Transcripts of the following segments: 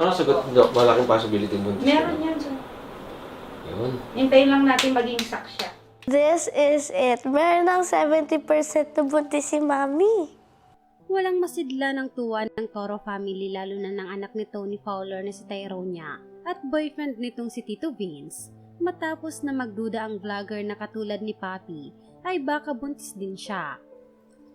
Ano sagot, Doc? Malaking possibility buntis. Meron yan dyan. Yun. Hintayin lang natin maging sak siya. This is it. Meron ng 70% na buntis si Mami. Walang masidla ng tuwa ng Toro family lalo na ng anak ni Tony Fowler na si Tyronia at boyfriend nitong si Tito Vince. Matapos na magduda ang vlogger na katulad ni Papi, ay baka buntis din siya.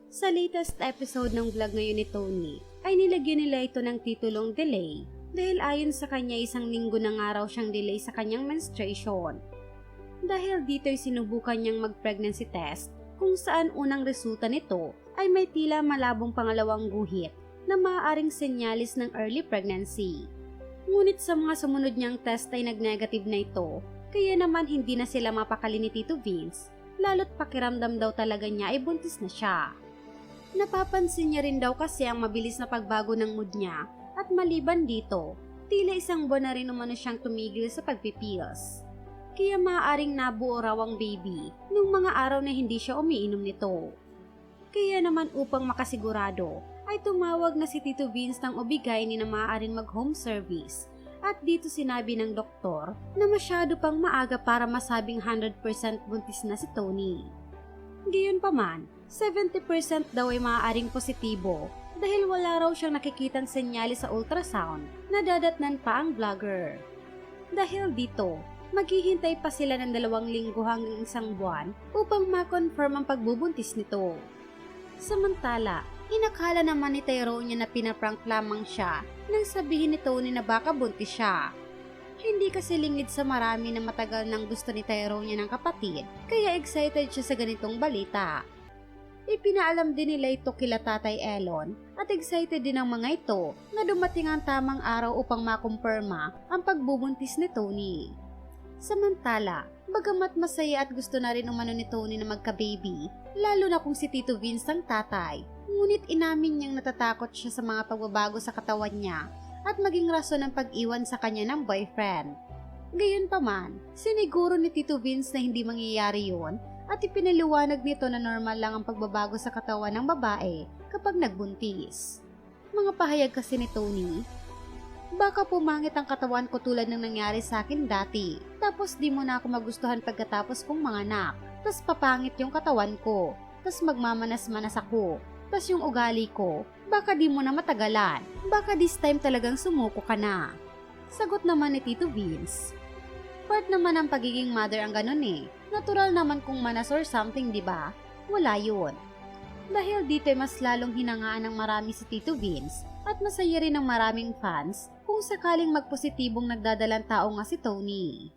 Sa latest episode ng vlog ngayon ni Tony, ay nilagyan nila ito ng titulong delay dahil ayon sa kanya isang linggo na nga raw siyang delay sa kanyang menstruation. Dahil dito'y sinubukan niyang mag-pregnancy test kung saan unang resulta nito ay may tila malabong pangalawang guhit na maaaring senyalis ng early pregnancy. Ngunit sa mga sumunod niyang test ay nag-negative na ito, kaya naman hindi na sila mapakali ni Tito Vince, lalo't pakiramdam daw talaga niya ay buntis na siya. Napapansin niya rin daw kasi ang mabilis na pagbago ng mood niya at maliban dito, tila isang buwan na rin umano siyang tumigil sa pagpipils. Kaya maaaring nabuo raw ang baby nung mga araw na hindi siya umiinom nito. Kaya naman upang makasigurado, ay tumawag na si Tito Vince ng obigay ni na maaaring mag-home service. At dito sinabi ng doktor na masyado pang maaga para masabing 100% buntis na si Tony. Gayon pa man, 70% daw ay maaaring positibo dahil wala raw siyang nakikitang senyales sa ultrasound na dadatnan pa ang vlogger. Dahil dito, maghihintay pa sila ng dalawang linggo hanggang isang buwan upang ma-confirm ang pagbubuntis nito. Samantala, inakala naman ni Tyronia na pinaprank lamang siya nang sabihin ni Tony na baka buntis siya. Hindi kasi lingid sa marami na matagal nang gusto ni Tyronia ng kapatid, kaya excited siya sa ganitong balita. Ipinaalam din nila ito kila Tatay Elon at excited din ang mga ito na dumating ang tamang araw upang makumpirma ang pagbubuntis ni Tony. Samantala, bagamat masaya at gusto na rin umano ni Tony na magka-baby, lalo na kung si Tito Vince ang tatay, ngunit inamin niyang natatakot siya sa mga pagbabago sa katawan niya at maging rason ng pag-iwan sa kanya ng boyfriend. Gayon pa man, siniguro ni Tito Vince na hindi mangyayari yon at ipinaliwanag nito na normal lang ang pagbabago sa katawan ng babae kapag nagbuntis. Mga pahayag kasi ni Tony, Baka pumangit ang katawan ko tulad ng nangyari sa akin dati. Tapos di mo na ako magustuhan pagkatapos kong manganak. Tapos papangit yung katawan ko. Tapos magmamanas-manas ako. Tapos yung ugali ko, baka di mo na matagalan. Baka this time talagang sumuko ka na. Sagot naman ni Tito Vince. Part naman ng pagiging mother ang ganun eh. Natural naman kung manas or something, di ba? Wala yun. Dahil dito mas lalong hinangaan ng marami si Tito Vince at masaya rin ng maraming fans kung sakaling magpositibong nagdadalang tao nga si Tony.